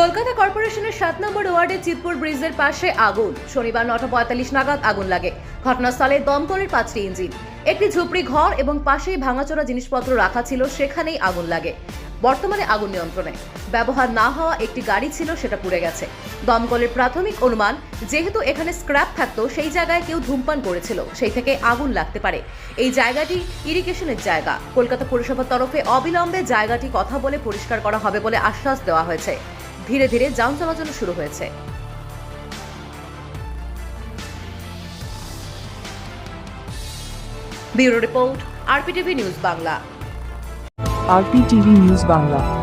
কলকাতা কর্পোরেশনের সাত নম্বর ওয়ার্ডে চিতপুর ব্রিজের পাশে আগুন। শনিবার নটা পঁয়তাল্লিশ নাগাদ আগুন লাগে। ঘটনাস্থলে দমকলের পাঁচটি ইঞ্জিন। একটি ঝুপড়ি ঘর এবং পাশেই ভাঙাচোরা জিনিসপত্র রাখা ছিল, সেখানেই আগুন লাগে। বর্তমানে আগুন নিয়ন্ত্রণে। ব্যবহার না হওয়া একটি গাড়ি ছিল, সেটা পুড়ে গেছে। দমকলের প্রাথমিক অনুমান, যেহেতু এখানে স্ক্র্যাপ থাকতো, সেই জায়গায় কেউ ধূমপান করেছিল, সেই থেকে আগুন লাগতে পারে। এই জায়গাটি ইরিগেশনের জায়গা। কলকাতা পুরসভার তরফে অবিলম্বে জায়গাটি কথা বলে পরিষ্কার করা হবে বলে আশ্বাস দেওয়া হয়েছে। ধীরে ধীরে যান চলাচল শুরু হয়েছে। Bureau report, RPTV news Bangla. RPTV news Bangla